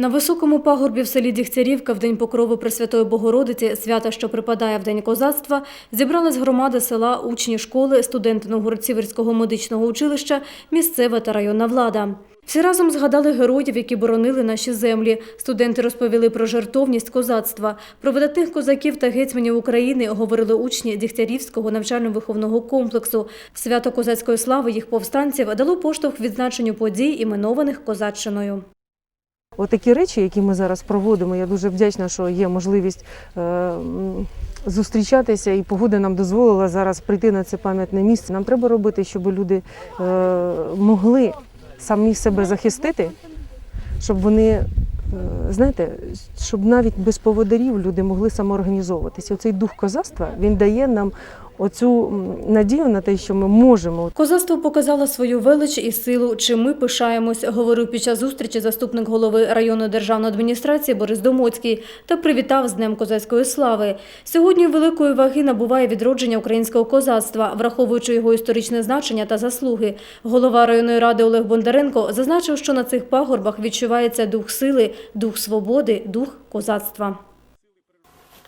На високому пагорбі в селі Дігтярівка в День Покрови Пресвятої Богородиці, свята, що припадає в День козацтва, зібралась громада села, учні школи, студенти Новгородцівського медичного училища, місцева та районна влада. Всі разом згадали героїв, які боронили наші землі. Студенти розповіли про жертовність козацтва. Про видатних козаків та гетьманів України говорили учні Дігтярівського навчально-виховного комплексу. Свято козацької слави їх повстанців дало поштовх відзначенню подій, іменованих козаччиною. Отакі речі, які ми зараз проводимо, я дуже вдячна, що є можливість е, зустрічатися, і погода нам дозволила зараз прийти на це пам'ятне місце. Нам треба робити, щоб люди е, могли самі себе захистити, щоб вони, е, знаєте, щоб навіть без поводарів люди могли самоорганізовуватися. Оцей дух козацтва він дає нам оцю надію на те, що ми можемо Козацтво показало свою велич і силу. Чим ми пишаємось, говорив під час зустрічі заступник голови районної державної адміністрації Борис Домоцький та привітав з Днем козацької слави. Сьогодні великої ваги набуває відродження українського козацтва, враховуючи його історичне значення та заслуги. Голова районної ради Олег Бондаренко зазначив, що на цих пагорбах відчувається дух сили, дух свободи, дух козацтва.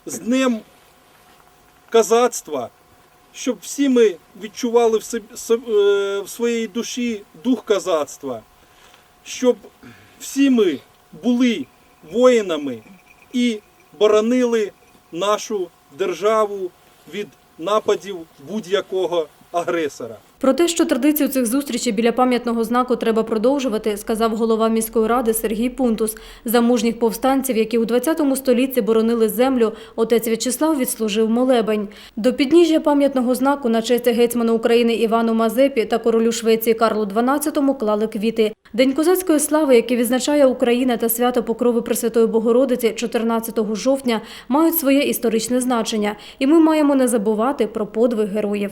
з Днем козацтва, щоб всі ми відчували е, в своїй душі дух козацтва, щоб всі ми були воїнами і боронили нашу державу від нападів будь-якого агресора. Про те, що традицію цих зустрічей біля пам'ятного знаку треба продовжувати, сказав голова міської ради Сергій Пунтус. За мужніх повстанців, які у 20 столітті боронили землю, отець В'ячеслав відслужив молебень. До підніжжя пам'ятного знаку на честь гетьмана України Івану Мазепі та королю Швеції Карлу XII клали квіти. День козацької слави, який відзначає Україна та свято Покрови Пресвятої Богородиці 14 жовтня, мають своє історичне значення, і ми маємо не забувати про подвиг героїв.